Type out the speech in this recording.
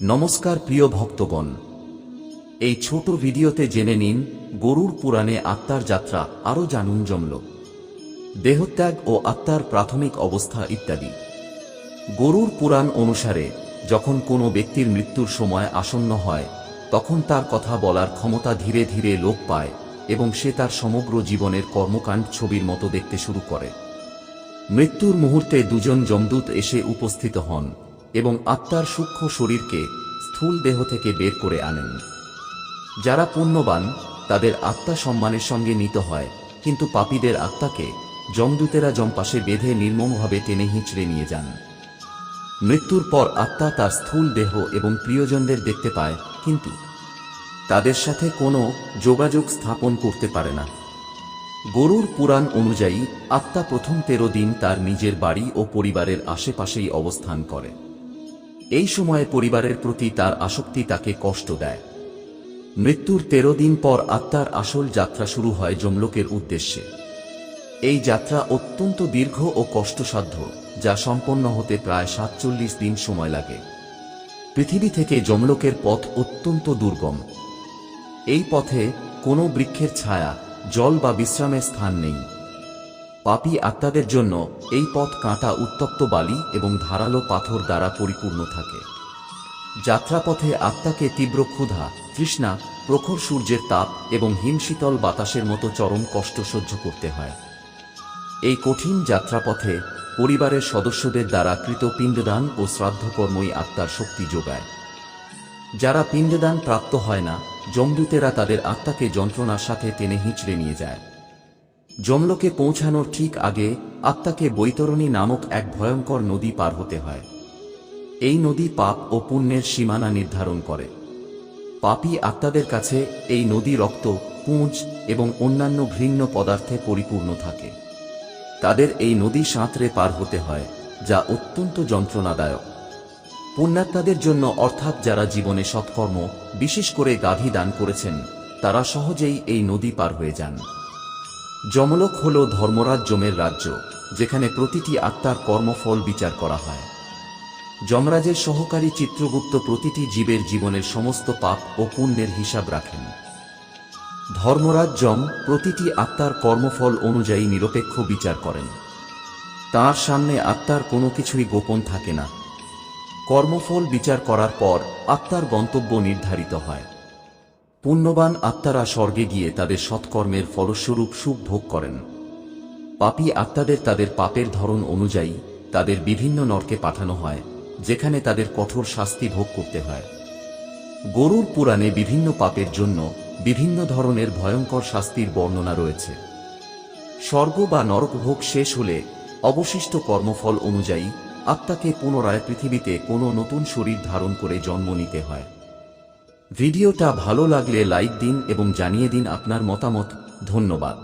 নমস্কার প্রিয় ভক্তগণ। এই ছোট ভিডিওতে জেনে নিন, গরুর পুরাণে আত্মার যাত্রা আরও জানুন জমল। দেহত্যাগ ও আত্মার প্রাথমিক অবস্থা ইত্যাদি। গরুর পুরাণ অনুসারে, যখন কোনো ব্যক্তির মৃত্যুর সময় আসন্ন হয়, তখন তার কথা বলার ক্ষমতা ধীরে ধীরে লোপ পায় এবং সে তার সমগ্র জীবনের কর্মকাণ্ড ছবির মতো দেখতে শুরু করে। মৃত্যুর মুহূর্তে দুজন যমদূত এসে উপস্থিত হন। এবং আত্মার সূক্ষ্ম শরীরকে স্থূল দেহ থেকে বের করে আনেন। যারা পুণ্যবান, তাদের আত্মা সম্মানের সঙ্গে নিত হয়, কিন্তু পাপীদের আত্মাকে যমদূতেরা জম্পাশে বেঁধে নির্মমভাবে টেনে হিঁচড়ে নিয়ে যান। মৃত্যুর পর আত্মা তার স্থূল দেহ এবং প্রিয়জনদের দেখতে পায়, কিন্তু তাদের সাথে কোনো যোগাযোগ স্থাপন করতে পারে না। গরুর পুরাণ অনুযায়ী, আত্মা প্রথম তেরো দিন তার নিজের বাড়ি ও পরিবারের আশেপাশেই অবস্থান করে। এই সময়ে পরিবারের প্রতি তার আসক্তি তাকে কষ্ট দেয়। মৃত্যুর তেরো দিন পর আত্মার আসল যাত্রা শুরু হয় যমলোকের উদ্দেশ্যে। এই যাত্রা অত্যন্ত দীর্ঘ ও কষ্টসাধ্য, যা সম্পন্ন হতে প্রায় সাতচল্লিশ দিন সময় লাগে। পৃথিবী থেকে যমলোকের পথ অত্যন্ত দুর্গম। এই পথে কোনো বৃক্ষের ছায়া, জল বা বিশ্রামের স্থান নেই। পাপী আত্মাদের জন্য এই পথ কাঁটা উত্তপ্ত বালি এবং ধারালো পাথর দ্বারা পরিপূর্ণ থাকে। যাত্রাপথে আত্মাকে তীব্র ক্ষুধা, তৃষ্ণা, প্রখর সূর্যের তাপ এবং হিমশীতল বাতাসের মতো চরম কষ্ট সহ্য করতে হয়। এই কঠিন যাত্রাপথে পরিবারের সদস্যদের দ্বারা কৃত পিণ্ডদান ও শ্রাদ্ধকর্মই আত্মার শক্তি যোগায়। যারা পিণ্ডদান প্রাপ্ত হয় না যমদূতেরা তাদের আত্মাকে যন্ত্রণার সাথে টেনে হিঁচড়ে নিয়ে যায়। যমলোকে পৌঁছানোর ঠিক আগে আত্মাকে বৈতরণী নামক এক ভয়ঙ্কর নদী পার হতে হয়। এই নদী পাপ ও পুণ্যের সীমানা নির্ধারণ করে। পাপী আত্মাদের কাছে এই নদী রক্ত, পুঁজ এবং অন্যান্য ঘৃণ্য পদার্থে পরিপূর্ণ থাকে। তাদের এই নদী সাঁতরে পার হতে হয়, যা অত্যন্ত যন্ত্রণাদায়ক। পুণ্যাত্মাদের জন্য অর্থাৎ যারা জীবনে সৎকর্ম, বিশেষ করে গাভী দান করেছেন, তারা সহজেই এই নদী পার হয়ে যান। যমলোক হল ধর্মরাজ যমের রাজ্য, যেখানে প্রতিটি আত্মার কর্মফল বিচার করা হয়। যমরাজের সহকারী চিত্রগুপ্ত প্রতিটি জীবের জীবনের সমস্ত পাপ ও পুণ্যের হিসাব রাখেন। ধর্মরাজ যম প্রতিটি আত্মার কর্মফল অনুযায়ী নিরপেক্ষ বিচার করেন। তার সামনে আত্মার কোনো কিছুই গোপন থাকে না। কর্মফল বিচার করার পর আত্মার গন্তব্য নির্ধারিত হয়। পুণ্যবান আত্মারা স্বর্গে গিয়ে তাদের সৎকর্মের ফলস্বরূপ সুখ ভোগ করেন। পাপী আত্মাদের তাদের পাপের ধরন অনুযায়ী তাদের বিভিন্ন নরকে পাঠানো হয়, যেখানে তাদের কঠোর শাস্তি ভোগ করতে হয়। গরুর পুরাণে বিভিন্ন পাপের জন্য বিভিন্ন ধরনের ভয়ঙ্কর শাস্তির বর্ণনা রয়েছে। স্বর্গ বা নরকভোগ শেষ হলে অবশিষ্ট কর্মফল অনুযায়ী আত্মাকে পুনরায় পৃথিবীতে কোনো নতুন শরীর ধারণ করে জন্ম নিতে হয়। ভিডিওটা ভালো লাগলে লাইক দিন এবং জানিয়ে দিন আপনার মতামত। ধন্যবাদ।